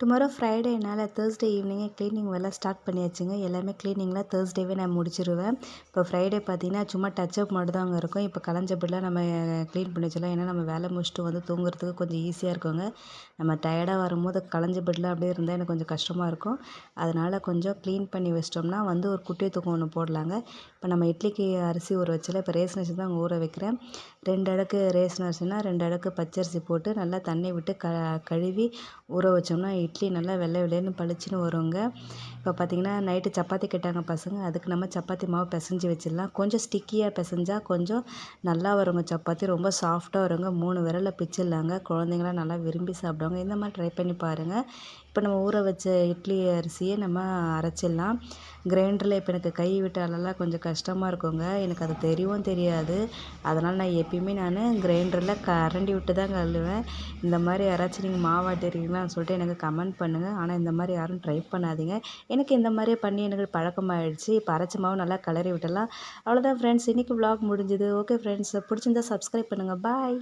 Tomorrow ஃப்ரைடேனால் Thursday ஈவினிங்கே cleaning வேலை ஸ்டார்ட் பண்ணியாச்சுங்க. எல்லாமே க்ளீனிங்லாம் தேர்ஸ்டேவே நான் முடிச்சிடுவேன் இப்போ ஃப்ரைடே பார்த்தீங்கன்னா சும்மா டச்சப் மட்டும் தான் அங்கே இருக்கும். இப்போ கலைஞ்ச பெட்லாம் நம்ம க்ளீன் பண்ணி வச்சிடலாம். ஏன்னா நம்ம வேலை முடிச்சுட்டு வந்து தூங்குறதுக்கு கொஞ்சம் ஈஸியாக இருக்குங்க. நம்ம டயர்டாக வரும்போது களைஞ்ச பெட்லாம் அப்படியே இருந்தால் எனக்கு கொஞ்சம் கஷ்டமாக இருக்கும். அதனால் கொஞ்சம் க்ளீன் பண்ணி வச்சிட்டோம்னா வந்து ஒரு குட்டி தூக்கம் ஒன்று போடலாங்க. இப்போ நம்ம இட்லிக்கு அரிசி ஊற வச்சல இப்போ ரேஷன் அரிசி தான் ஊற வைக்கிறேன். ரெண்டு அடுக்கு ரேஷன் அரிசினா ரெண்டு அடுக்கு பச்சரிசி போட்டு நல்லா தண்ணி விட்டு க கழுவி ஊற வச்சோம்னா இட்லி நல்லா வெள்ளை வெள்ளையன்னு பளிச்சுன்னு வருங்க. இப்போ பார்த்திங்கன்னா நைட்டு சப்பாத்தி கேட்டாங்க பசங்க. அதுக்கு நம்ம சப்பாத்தி மாவு பிசைஞ்சு வச்சிடலாம். கொஞ்சம் ஸ்டிக்கியாக பிசைஞ்சால் கொஞ்சம் நல்லா வருங்க சப்பாத்தி. ரொம்ப சாஃப்டாக வருங்க. மூணு விரலில் பிச்சிடலாங்க. குழந்தைங்களாம் நல்லா விரும்பி சாப்பிடுவாங்க. இந்த மாதிரி ட்ரை பண்ணி பாருங்கள் இப்போ நம்ம ஊற வச்ச இட்லி அரிசியை நம்ம அரைச்சிடலாம். கிரைண்டரில் இப்போ எனக்கு கை விட்டாலெல்லாம் கொஞ்சம் கஷ்டமாக இருக்குங்க. எனக்கு அது தெரியவும் தெரியாது. அதனால் நான் எப்பயுமே நான் கிரைண்டரில் கரண்டி விட்டு தான் கழுவேன் இந்த மாதிரி யாராச்சும் நீங்கள் மாவாட்டிருக்கீங்களான்னு சொல்லிட்டு எனக்கு கமெண்ட் பண்ணுங்கள் ஆனால் இந்த மாதிரி யாரும் ட்ரை பண்ணாதீங்க. எனக்கு இந்த மாதிரியே பண்ணி எனக்கு பழக்கமாகிடுச்சு இப்போ அரைச்ச மாவு நல்லா கிளறி விட்டலாம் அவ்வளோதான் ஃப்ரெண்ட்ஸ் இன்றைக்கி விலாக் முடிஞ்சுது. ஓகே ஃப்ரெண்ட்ஸ் பிடிச்சிருந்தா சப்ஸ்கிரைப் பண்ணுங்கள் பாய்